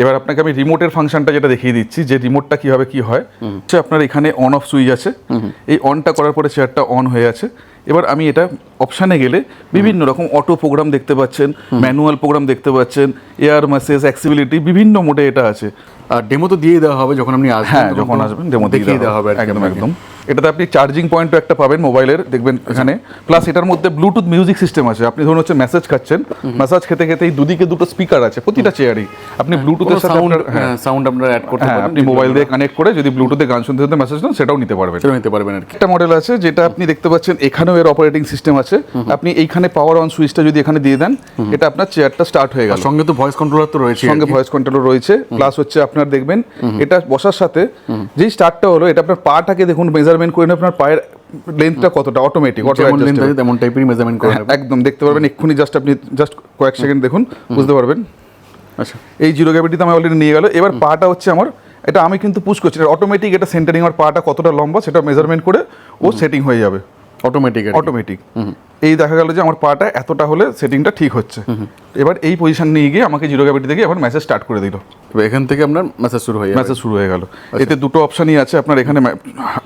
এবার আপনাকে আমি রিমোটের ফাংশনটা যেটা দেখিয়ে দিচ্ছি যে রিমোটটা কীভাবে কি হয় হচ্ছে আপনার এখানে অন অফ সুইচ আছে। এই অনটা করার পরে চেয়ারটা অন হয়ে আছে। এবার আমি এটা অপশানে গেলে বিভিন্ন রকম অটো প্রোগ্রাম দেখতে পাচ্ছেন ম্যানুয়াল প্রোগ্রাম দেখতে পাচ্ছেন এয়ার ম্যাসেজ অ্যাক্সিবিলিটি বিভিন্ন মোডে এটা আছে। ডেমো তো দিয়ে দেওয়া হবে যখন আপনি আসবেন হ্যাঁ যখন আসবেন ডেমো দিয়ে দেওয়া হবে একদম একদম। এটাতে আপনি চার্জিং পয়েন্টও একটা পাবেন মোবাইলের দেখবেন এখানে। প্লাস এটার মধ্যে ব্লুটুথ মিউজিক সিস্টেম আছে। আপনি ধরুন হচ্ছে মেসেজ খাচ্ছেন মেসেজ খেতে খেতে এই দুদিকে দুটো স্পিকার আছে প্রতিটা চেয়ারই আপনি ব্লুটুথের সাথে সাউন্ড হ্যাঁ। সাউন্ড আপনারা অ্যাড করতে হ্যাঁ পারেন আপনি মোবাইল দিয়ে কানেক্ট করে যদি ব্লুটুথে গান শুনতে শুনতে মেসেজ দেন সেটাও নিতে পারবেন। সেটা নিতে পারবেন আর একটা মডেল আছে যেটা আপনি দেখতে পাচ্ছেন এখানেও এর অপারেটিং সিস্টেম আছে। আপনি এইখানে পাওয়ার অন সুইচটা যদি এখানে দিয়ে দেন এটা আপনার চেয়ারটা স্টার্ট হয়ে গেল। সঙ্গে তো ভয়েস কন্ট্রোলার তো রয়েছে সঙ্গে ভয়েস কন্ট্রোল রয়েছে। প্লাস হচ্ছে আপনার দেখবেন এটা বসার সাথে যেই স্টার্টটা হলো এটা আপনার পাটাকে দেখুন মেজারমেন্ট করে আপনার পায়ের লেন্থটা কতটা? অটোমেটিক অটো তেমন মেজারমেন্ট করে একদম দেখতে পারবেন এক্ষুনি জাস্ট আপনি জাস্ট কয়েক সেকেন্ড দেখুন বুঝতে পারবেন? আচ্ছা। এই জিরো গ্যাভিটিতে আমি অলরেডি নিয়ে গেল। এবার পাটা হচ্ছে আমার এটা আমি কিন্তু পুশ করছি অটোমেটিক এটা সেন্টারিং আমার পাটা কতটা লম্বা সেটা মেজারমেন্ট করে ও সেটিং হয়ে যাবে। অটোমেটিক অটোমেটিক এই দেখা গেল যে আমার পাটা এতটা হলে সেটিংটা ঠিক হচ্ছে। এবার এই পজিশন নিয়ে গিয়ে আমাকে জিরো গ্র্যাভিটি থেকে আবার মেসেজ স্টার্ট করে দিল। এখান থেকে আপনার মেসেজ শুরু হয়ে মেসেজ শুরু হয়ে গেল। এতে দুটো অপশনই আছে আপনার এখানে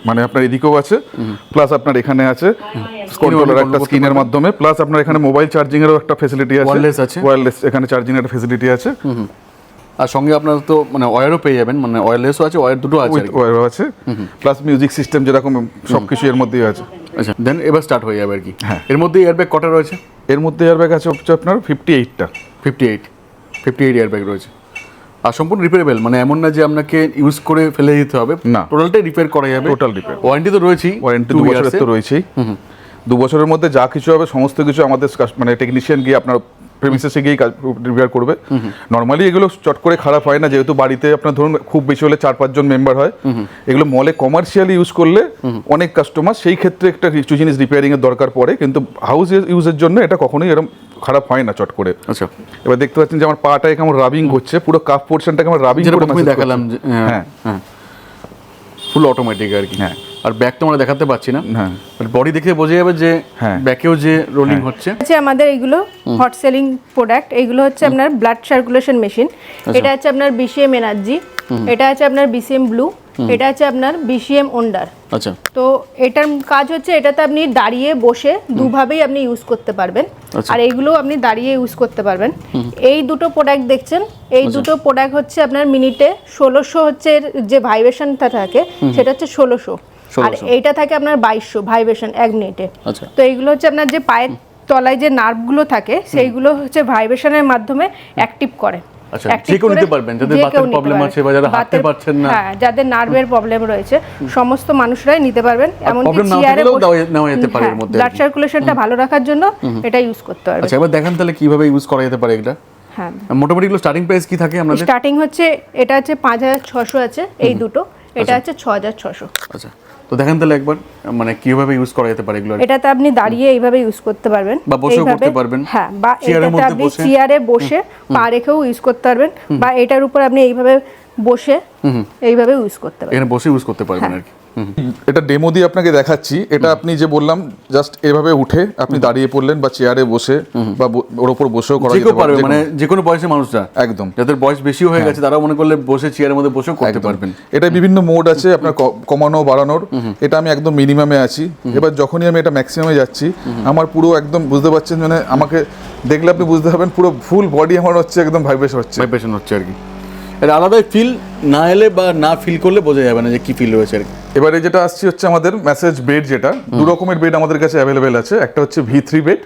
মানে আপনার এদিকেও আছে প্লাস আপনার এখানে আছে কন্ট্রোলার একটা স্ক্রিনের মাধ্যমে প্লাস আপনার এখানে মোবাইল চার্জিং এরও একটা ফেসিলিটি আছে। Wireless আছে। ওয়্যারলেস এখানে চার্জিং এর একটা ফেসিলিটি আছে। আর সঙ্গে আপনার তো মানে ওয়্যারও পেয়ে যাবেন মানে ওয়্যারলেসও আছে ওয়্যার দুটো আছে। ওয়্যারও আছে প্লাস মিউজিক সিস্টেম যেরকম সব কিছু এর মধ্যেই আছে। আচ্ছা দেন এবার স্টার্ট হয়ে যাবে আর কি। হ্যাঁ। এর মধ্যে এয়ারব্যাগ কটা রয়েছে? এর মধ্যে এয়ারব্যাগ আছে হচ্ছে আপনার fifty এইটটা fifty eight fifty eight airbag রয়েছে। আর সম্পূর্ণ রিপেয়ারেবল মানে এমন না যে আপনাকে ইউজ করে ফেলে দিতে হবে। না। টোটালটাই রিপেয়ার করা যাবে। টোটাল রিপেয়ার ওয়ারেন্টি তো রয়েছেই ওয়ারেন্টি দু বছরের তো রয়েছেই। দু বছরের মধ্যে যা কিছু হবে সমস্ত কিছু আমাদের মানে টেকনিশিয়ান গিয়ে আপনার প্রেমিসেসে গিয়েই রিপেয়ার করবে। নর্মালি এগুলো চট করে খারাপ হয় না যেহেতু বাড়িতে আপনার ধরুন খুব বেশি হলে চার পাঁচজন মেম্বার হয়। এগুলো মলে কমার্শিয়ালি ইউজ করলে অনেক কাস্টমার সেই ক্ষেত্রে একটা কিছু জিনিস রিপেয়ারিং এর দরকার পড়ে কিন্তু হাউস ইউজের জন্য এটা কখনোই এরকম খারাপ হয় না চট করে। আচ্ছা। এবার দেখতে পাচ্ছেন যে আমার পাটায় কেমন রাবিং হচ্ছে পুরো কাপ পোর্শনটাকে আমার রাবিং করে দেখালাম হ্যাঁ হ্যাঁ। হ্যাঁ। ফুল অটোমেটিক আর কি। হ্যাঁ। আর ব্যাক তো আমরা দেখাতে পাচ্ছি না। হ্যাঁ। বডি দেখে বোঝা যাবে যে হ্যাঁ। ব্যাকেও যে রোলিং হচ্ছে। আছে আমাদের এইগুলো হট সেলিং প্রোডাক্ট এইগুলো হচ্ছে আপনার ব্লাড সার্কুলেশন মেশিন এটা আছে আপনার বিসিএম এনার্জি এটা আছে আপনার বিসিএম ব্লু এটা আছে আপনার বিসিএম ওন্ডার আচ্ছা। তো এটার কাজ হচ্ছে এটাতে আপনি দাঁড়িয়ে বসে দুভাবেই আপনি ইউজ করতে পারবেন। আচ্ছা। আর এইগুলো আপনি দাঁড়িয়ে ইউজ করতে পারবেন। এই দুটো প্রোডাক্ট দেখছেন? এই আচ্ছা। দুটো প্রোডাক্ট হচ্ছে আপনার মিনিটে ষোলোশো হচ্ছে এর যে ভাইব্রেশনটা থাকে সেটা হচ্ছে ষোলোশো। আর 1600 এইটা থাকে আপনার বাইশশো ভাইব্রেশন এক মিনিটে আচ্ছা। তো এইগুলো হচ্ছে আপনার যে পায়ের তলায় যে নার্ভগুলো থাকে সেইগুলো হচ্ছে ভাইব্রেশনের মাধ্যমে অ্যাক্টিভ করে। আচ্ছা, পারবেন, যাদের। হ্যাঁ যাদের নার্ভের প্রবলেম রয়েছে সমস্ত মানুষরাই নিতে পারবেন। এমনকি চেয়ারে ব্লাড। সার্কুলেশনটা ভালো রাখার জন্য এটা ইউজ করতে পারবে আচ্ছা এবার দেখান তাহলে কীভাবে ইউজ করা যেতে পারে এটা হ্যাঁ। মোটামুটি এগুলো স্টার্টিং প্রাইস কি থাকে আপনাদের? স্টার্টিং হচ্ছে এটা হচ্ছে পাঁচ হাজার ছশো আছে এই দুটো। এটা হচ্ছে ছ হাজার ছশো। আচ্ছা। তো দেখেন তাহলে একবার মানে কীভাবে ইউজ করা যেতে পারে এগুলো? এটাতে আপনি দাঁড়িয়ে এইভাবে ইউজ করতে পারবেন বা বসেও করতে পারবেন। হ্যাঁ বা এটাতে আপনি বসে। চেয়ারে বসে পা রেখেও ইউজ করতে পারবেন বা এটার উপর আপনি এইভাবে বসে এইভাবে ইউজ করতে পারবেন এখানে বসে ইউজ করতে পারবেন আর কি। এটা ডেমো দিয়ে আপনাকে দেখাচ্ছি। এটা আপনি যে বললাম জাস্ট এভাবে উঠে আপনি দাঁড়িয়ে পড়লেন বা চেয়ারে বসে বা ওর উপর বসেও করা যেতে পারে পারবে মানে যে কোনো বয়সের মানুষরা। একদম। যাদের বয়স বেশি হয়ে গেছে তারাও মনে করলে বসে চেয়ারের মধ্যে বসেও করতে পারবেন। এটা বিভিন্ন মোড আছে আপনার কমানো বাড়ানোর। এটা আমি একদম মিনিমামে আছি। এবার যখনই আমি এটা ম্যাক্সিমামে যাচ্ছি আমার পুরো একদম বুঝতে পারছেন মানে আমাকে দেখলে আপনি বুঝতে পারবেন পুরো ফুল বডি আমার হচ্ছে একদম ভাইব্রেশন হচ্ছে। ভাইব্রেশন হচ্ছে আর কি। এটা আলাদাই ফিল না এলে বা না ফিল করলে বোঝা যাবে না যে কি ফিল হয়েছে আর কি। এবারে যেটা আসছে হচ্ছে আমাদের মেসেজ বেড যেটা দু রকমের বেড আমাদের কাছে অ্যাভেলেবেল আছে। একটা হচ্ছে ভি থ্রি বেড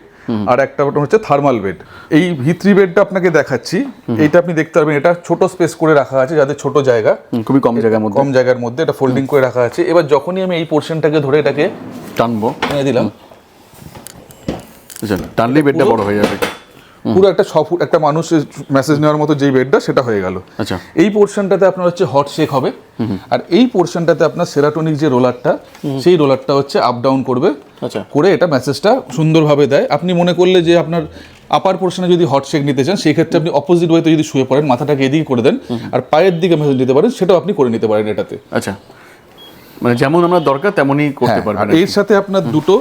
আর একটা হচ্ছে থার্মাল বেড এই ভি থ্রি বেডটা আপনাকে দেখাচ্ছি। এটা আপনি দেখতে পারবেন এটা ছোট স্পেস করে রাখা আছে যাদের ছোট জায়গা। খুবই কম জায়গার মধ্যে। কম জায়গার মধ্যে এটা ফোল্ডিং করে রাখা আছে। এবার যখনই আমি এই পোর্শনটাকে ধরে এটাকে টানবো। দিলাম। আচ্ছা টানলেই বেডটা বড় হয়ে যাবে। পুরো একটা ছ ফুট একটা মানুষের মেসেজ নেওয়ার মতো যেই বেডটা সেটা হয়ে গেল। আচ্ছা। এই পোর্শনটাতে আপনার হচ্ছে হট শেক হবে। আর এই পোর্শনটাতে আপনার সেরাটোনিক যে রোলারটা সেই রোলারটা হচ্ছে আপ ডাউন করবে। আচ্ছা। করে এটা মেসেজটা সুন্দরভাবে দেয়। আপনি মনে করলে যে আপনার আপার পোর্শনে যদি হট শেক নিতে চান সেই ক্ষেত্রে আপনি অপোজিট ওয়েতে যদি শুয়ে পড়েন মাথাটাকে এদিকে করে দেন আর পায়ের দিকে মেসেজ নিতে পারেন সেটাও আপনি করে নিতে পারেন এটাতে। আচ্ছা। মানে যেমন আমরা দরকার তেমনই করতে হ্যাঁ, পারবেন আর এর সাথে আপনার দুটো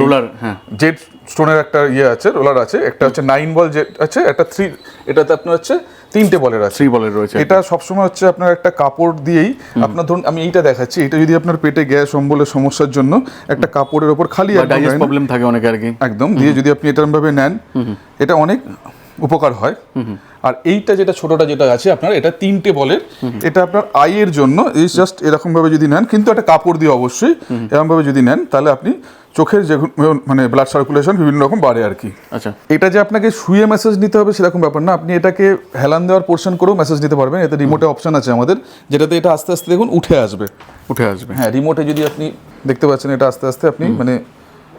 রোলার হ্যাঁ। জেট স্টোনের একটা ইয়ে আছে রোলার আছে একটা হচ্ছে নাইন বল জেট আছে একটা থ্রি এটাতে আপনার হচ্ছে তিনটে বলের আছে। থ্রি বলের রয়েছে এটা সবসময় হচ্ছে আপনার একটা কাপড় দিয়েই আপনার ধরুন আমি এইটা দেখাচ্ছি এটা যদি আপনার পেটে গ্যাস অম্বলের সমস্যার জন্য একটা কাপড়ের ওপর খালি প্রবলেম থাকে অনেকে আর কি। একদম দিয়ে যদি আপনি এরকম ভাবে নেন এটা অনেক উপকার হয়। আর এইটা যেটা ছোটটা যেটা আছে আপনার এটা তিনটে বলের। এটা আপনার আইয়ের জন্য এই জাস্ট এরকম ভাবে যদি নেন কিন্তু একটা কাপড় দিয়ে অবশ্যই এরকম ভাবে যদি নেন তাহলে আপনি চোখের যে মানে ব্লাড সার্কুলেশন বিভিন্ন রকম বাড়ে আর কি। আচ্ছা। এটা যে আপনাকে শুয়ে মেসেজ নিতে হবে সেরকম ব্যাপার না আপনি এটাকে হেলান দেওয়ার পোর্শন করেও মেসেজ নিতে পারবেন এতে রিমোটে অপশন আছে আমাদের যেটাতে এটা আস্তে আস্তে দেখুন উঠে আসবে। উঠে আসবে। হ্যাঁ রিমোটে যদি আপনি দেখতে পাচ্ছেন এটা আস্তে আস্তে আপনি মানে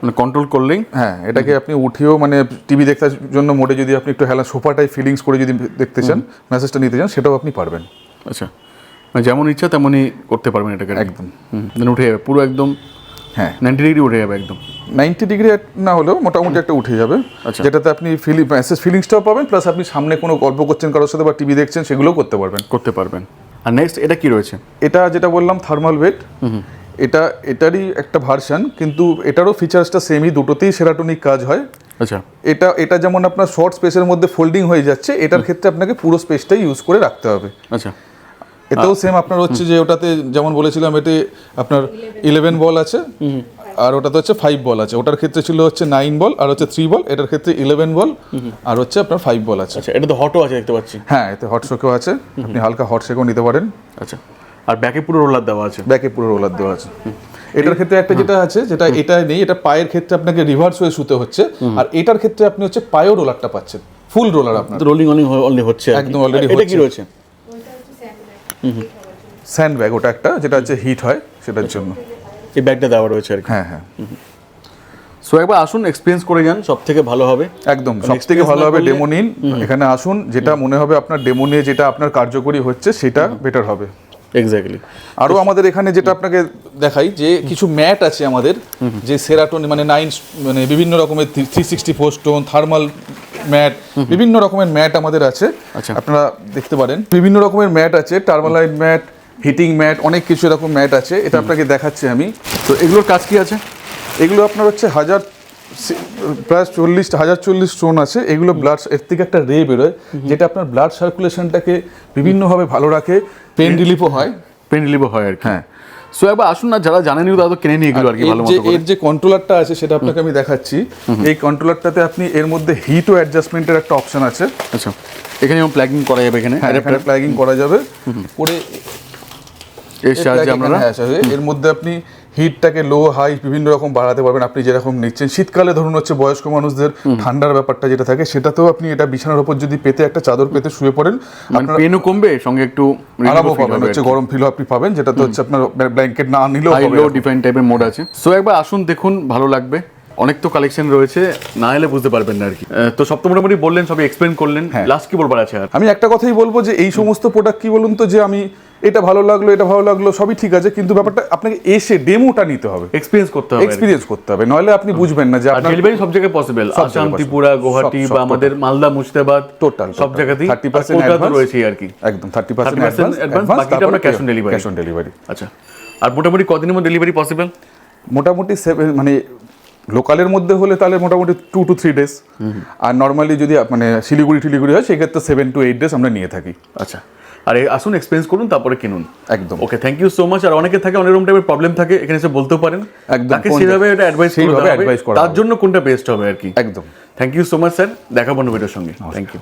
মানে কন্ট্রোল করলেই হ্যাঁ এটাকে আপনি উঠিয়েও মানে টিভি দেখার জন্য মোডে যদি আপনি একটু হেলা সোফাটাই ফিলিংস করে যদি দেখতে চান মেসেজটা নিতে চান সেটাও আপনি পারবেন। আচ্ছা। মানে যেমন ইচ্ছা তেমনই করতে পারবেন এটাকে। একদম। উঠে যাবে পুরো একদম হ্যাঁ। নাইনটি ডিগ্রি উঠে যাবে একদম। নাইনটি ডিগ্রি না হলেও মোটামুটি একটা উঠে যাবে। আচ্ছা। যেটাতে আপনি ফিলিং মেসেজ ফিলিংসটাও পাবেন প্লাস আপনি সামনে কোনো গল্প করছেন কারোর সাথে বা টিভি দেখছেন সেগুলোও করতে পারবেন। করতে পারবেন। আর নেক্সট এটা কি রয়েছে? এটা যেটা বললাম থার্মাল ওয়েট এটা এটারই একটা ভার্সান কিন্তু এটারও ফিচার্সটা সেমই দুটোতেই সেরাটনিক কাজ হয়। আচ্ছা। এটা এটা যেমন আপনার শর্ট স্পেসের মধ্যে ফোল্ডিং হয়ে যাচ্ছে এটার ক্ষেত্রে আপনাকে পুরো স্পেসটাই ইউজ করে রাখতে হবে। আচ্ছা। এতেও সেম আপনার হচ্ছে যে ওটাতে যেমন বলেছিলাম এতে আপনার ইলেভেন বল আছে আর ওটাতে হচ্ছে ফাইভ বল আছে। ওটার ক্ষেত্রে ছিল হচ্ছে নাইন বল আর হচ্ছে থ্রি বল এটার ক্ষেত্রে ইলেভেন বল আর হচ্ছে আপনার ফাইভ বল আছে। আচ্ছা এটা তো হটও আছে দেখতে পাচ্ছি। হ্যাঁ এতে হট শোকেও আছে। আপনি হালকা হট শেকও নিতে পারেন। আচ্ছা। আর ব্যাকে পুরো রোলার দেওয়া আছে। ব্যাকে পুরো রোলার দেওয়া আছে। এটার ক্ষেত্রে একটা যেটা আছে যেটা এটা নেই এটা পায়ের ক্ষেত্রে আপনাকে রিভার্স হয়ে শুতে হচ্ছে। আর এটার ক্ষেত্রে আপনি হচ্ছে পায়েও রোলারটা পাচ্ছেন ফুল রোলার আপনার। রোলিং অনলি অনলি হচ্ছে। একদম already এটা কি হচ্ছে। রয়েছে? স্যান্ড ব্যাগ ওটা একটা যেটা হচ্ছে হিট হয় সেটার জন্য। এই ব্যাগটা দেওয়া রয়েছে আর কি। হ্যাঁ হ্যাঁ। সো একবার আসুন এক্সপিরিয়েন্স করে যান সব থেকে ভালো হবে। একদম সব থেকে ভালো হবে ডেমো নিন। এখানে আসুন যেটা মনে হবে আপনার ডেমো নিয়ে যেটা আপনার কার্যকরী হচ্ছে সেটা বেটার হবে। এক্স্যাক্টলি আরও আমাদের এখানে যেটা আপনাকে দেখাই যে কিছু ম্যাট আছে আমাদের যে সেরাটোন মানে নাইন মানে বিভিন্ন রকমের three sixty four stone thermal mat বিভিন্ন রকমের ম্যাট আমাদের আছে। আচ্ছা। আপনারা দেখতে পারেন। বিভিন্ন রকমের ম্যাট আছে টার্মালাইন ম্যাট হিটিং ম্যাট অনেক কিছু এরকম ম্যাট আছে। এটা আপনাকে দেখাচ্ছি আমি। তো এগুলোর কাজ কি আছে? এগুলো আপনার হচ্ছে হাজার প্রায় চল্লিশ হাজার চল্লিশ স্টোন আছে। এগুলো ব্লাড এর থেকে একটা রে বেরোয় যেটা আপনার ব্লাড সার্কুলেশনটাকে বিভিন্নভাবে ভালো রাখে। পেন রিলিফও হয়। পেন রিলিভ হয় আর কি। হ্যাঁ। সো একবার আসুন না যারা জানেনি তারা তো কিনে নিয়ে এগুলো আর কি ভালো মতো এর যে কন্ট্রোলারটা আছে সেটা আপনাকে আমি দেখাচ্ছি। এই কন্ট্রোলারটাতে আপনি এর মধ্যে হিট ও অ্যাডজাস্টমেন্টের একটা অপশন আছে। আচ্ছা। এখানে প্লাগিং করা যাবে এখানে হ্যাঁ এখানে প্লাগিং করা যাবে। করে এর সাহায্যে আপনারা হ্যাঁ, এর মধ্যে আপনি হিটটাকে লো হাই বিভিন্ন রকম বাড়াতে পারবেন। আপনি যেরকম নিচ্ছেন শীতকালে ধরুন হচ্ছে বয়স্ক মানুষদের ঠান্ডার ব্যাপারটা যেটা থাকে সেটাতেও আপনি এটা বিছানার উপর যদি পেতে একটা চাদর পেতে শুয়ে পড়েন মানে আপনার পেনও কমবে সঙ্গে একটু আরামও পাবেন হচ্ছে গরম ফিল আপনি পাবেন যেটা তো হচ্ছে আপনার ব্ল্যাঙ্কেট না নিলেও লো ডিফাইন টাইপের মোড আছে। সো একবার আসুন দেখুন ভালো লাগবে। অনেক তো কালেকশন রয়েছে না এলে বুঝতে পারবেন না আর কি। তো সব তো মোটামুটি বললেন সবই এক্সপ্লেন করলেন। হ্যাঁ। লাস্ট কি বলবার আছে আর? আমি একটা কথাই বলব যে এই সমস্ত প্রোডাক্ট কি বলুন তো যে আমি এটা ভালো লাগল এটা ভালো লাগল সবই ঠিক আছে কিন্তু ব্যাপারটা আপনাকে এসে ডেমোটা নিতে হবে। এক্সপিরিয়েন্স করতে হবে এক্সপিরিয়েন্স করতে হবে নইলে আপনি বুঝবেন না যে আপনার ডেলিভারি সব জায়গায় পসিবল আসাম ত্রিপুরা গুয়াহাটি বা আমাদের মালদা মুর্শিদাবাদ Total, সব জায়গাতেই 30% কলকাতা advance। রয়েছে আর কি। একদম থার্টি পার্সেন্ট 30% advance, বাকিটা আমরা cash on delivery। Cash on delivery আচ্ছা আর মোটামুটি কদিনের মধ্যে ডেলিভারি পসিবল মোটামুটি মানে লোকালের মধ্যে হলে তাহলে মোটামুটি টু টু থ্রি ডেজ আর নর্মালি যদি মানে শিলিগুড়ি টিলিগুড়ি হয় সেক্ষেত্রে সেভেন টু এইট ডেজ আমরা নিয়ে থাকি। আচ্ছা। আর আসুন এক্সপিরিয়েন্স করুন তারপরে কিনুন। একদম। Okay thank you so much আর অনেকে থাকে অনেক রকম টাইপের প্রবলেম থাকে এখানে এসে বলতেও পারেন। একদম, তাকে সেভাবে এটা অ্যাডভাইস সেইভাবে অ্যাডভাইস করা তার জন্য কোনটা বেস্ট হবে আর কি? একদম। Thank you so much sir দেখাবো বন্ধু ভিডিওর সঙ্গে। Thank you